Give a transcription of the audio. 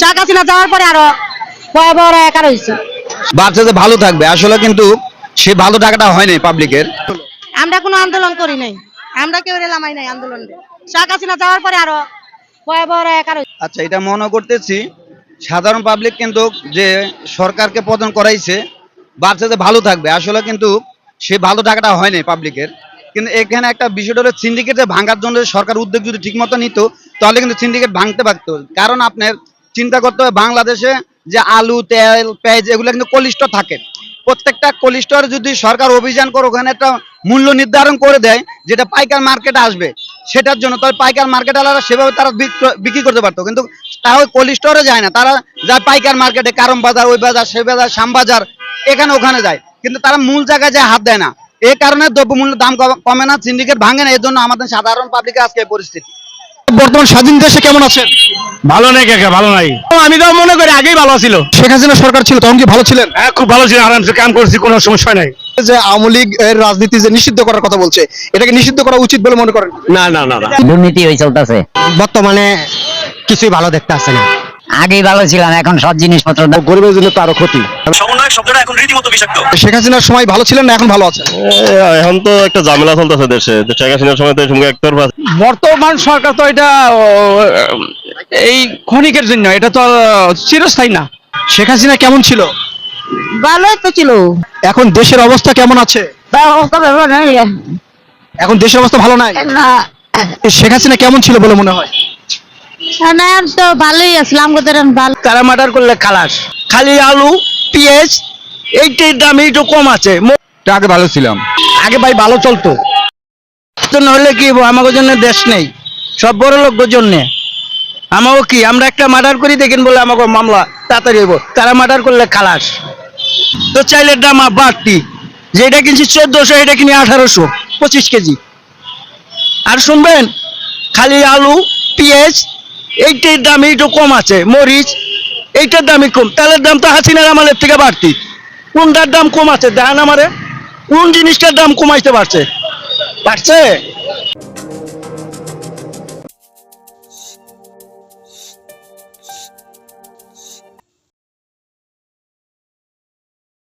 শেখ হাসিনা যাওয়ার পরে আরও ভয়াবহ একার হয়েছে। ভাবছে যে ভালো থাকবে আসলে কিন্তু সে ভালো থাকাটা হয়নি পাবলিকের। আমরা কোনো আন্দোলন করি নাই। আমরা কেউ রেলামাই নাই আন্দোলন শেখ হাসিনা যাওয়ার পরে আরও ভয়াবহ একার আচ্ছা এটা মনে করতেছি সাধারণ পাবলিক কিন্তু যে সরকারকে পতন করাইছে ভাবছে যে ভালো থাকবে আসলে কিন্তু সে ভালো থাকাটা হয়নি পাবলিকের। কিন্তু এখানে একটা বিষয়টা হলো সিন্ডিকেটে ভাঙার জন্য সরকার উদ্যোগ যদি ঠিক মতো নিত তাহলে কিন্তু সিন্ডিকেট ভাঙতে পারত। কারণ আপনার চিন্তা করতে হবে বাংলাদেশে যে আলু, তেল, পেঁয়াজ এগুলো কিন্তু কলিষ্ট থাকে। প্রত্যেকটা কলিস্টর যদি সরকার অভিযান করে, ওখানে একটা মূল্য নির্ধারণ করে দেয়, যেটা পাইকার মার্কেটে আসবে, সেটার জন্য তাহলে পাইকার মার্কেট আলাদা সেভাবে তারা বিক্রি করতে পারতো। কিন্তু তাও কোল্ড যায় না, তারা যায় পাইকার মার্কেটে, কারম বাজার, ওই বাজার সে বাজার শ্যাম বাজার, এখানে ওখানে যায়। কিন্তু তারা মূল জায়গায় যায়, হাত দেয় না। এই কারণে দ্রব্যমূল্যের দাম কম- না, সিন্ডিকেট ভাঙে না, এর জন্য আমাদের সাধারণ পাবলিকের আজকে পরিস্থিতি। বর্তমান স্বাধীন দেশে কেমন আছেন? ভালো নাই কাকা ভালো নাই। আমি তো মনে করি আগেই ভালো ছিল। শেখ হাসিনা সরকার ছিল তখন কি ভালো ছিলেন? হ্যাঁ খুব ভালো ছিল আরামসে কাম করছি কোনো সমস্যা নাই। যে আওয়ামী লীগ এর রাজনীতি যে নিষিদ্ধ করার কথা বলছে এটাকে নিষিদ্ধ করা উচিত বলে মনে করেন? না না না দুর্নীতি হয়ে চলতেছে। বর্তমানে কিছুই ভালো দেখতে আসছে না। আগেই ভালো ছিলাম এখন সব জিনিসপত্র গরিবের জন্য তো আরও ক্ষতি। সমন্বয় শব্দটা এখন রীতিমতো বিষাক্ত। শেখ হাসিনার সময় ভালো ছিলেন না এখন ভালো আছে এখন তো একটা ঝামেলা চলতেছে দেশে। শেখ হাসিনার সময় তো একতরফা বর্তমান সরকার তো এটা এই ক্ষণিকের জন্য এটা তো চিরস্থায়ী না। শেখ হাসিনা কেমন ছিল? ভালোই তো ছিল। এখন দেশের অবস্থা কেমন আছে? এখন দেশের অবস্থা ভালো নাই? এই শেখ হাসিনা কেমন ছিল বলে মনে হয়? না তো ভালোই আসলাম ভালো। তারা মার্ডার করলে খালাস? খালি আলু পেঁয়াজ এইটার দাম একটু কম আছে। আগে ভালো ছিলাম। আগে ভাই ভালো চলতো। তো নইলে কি আমাদের জন্য দেশ নেই। সব বড় লোকদের জন্য। আমাকে কি, আমরা একটা মার্ডার করি দেখেন বলে আমাকে মামলা তাড়াতাড়ি হইব। তারা মার্ডার করলে খালাস। তো চাইলের দাম বাড়তি। যেটা কিনছি চোদ্দশো, এটা কিনি আঠারোশো, পঁচিশ কেজি। আর শুনবেন, খালি আলু, পেঁয়াজ, এইটার দাম একটু কম আছে, মরিচ, এইটার দামই কম। তেলের দাম তো হাসিনার আমলের থেকে বাড়তি। কোনটার দাম কম আছে দেখেন আমারে। কোন জিনিসটার দাম কমাইতে পারছে। পারছে?